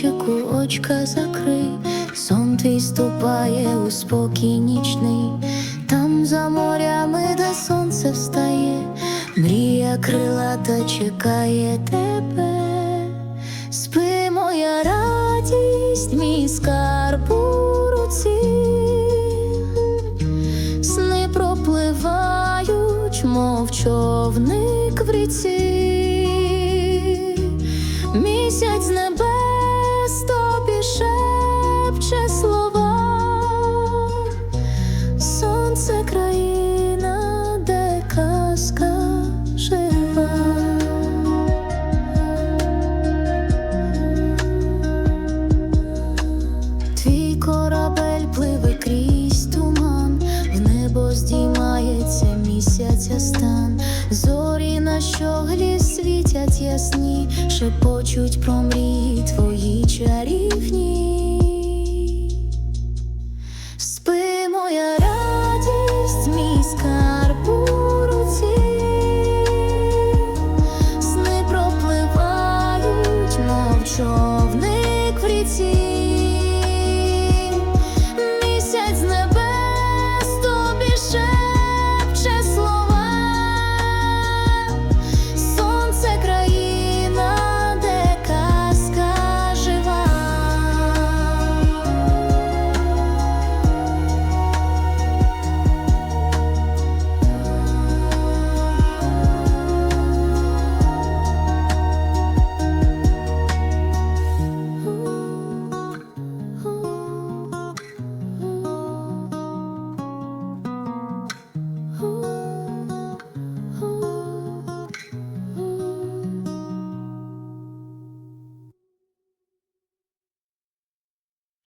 зайчику, очка закрий, сон твій ступає у спокій нічний, там за морями, де сонце встає, мрія крилата чекає тебе, спи моя радість, мій скарб у руці, сни пропливають, мов човник в ріці. Місяць з зорі на щоглі світять ясні, шепочуть про мрії твої чарівні.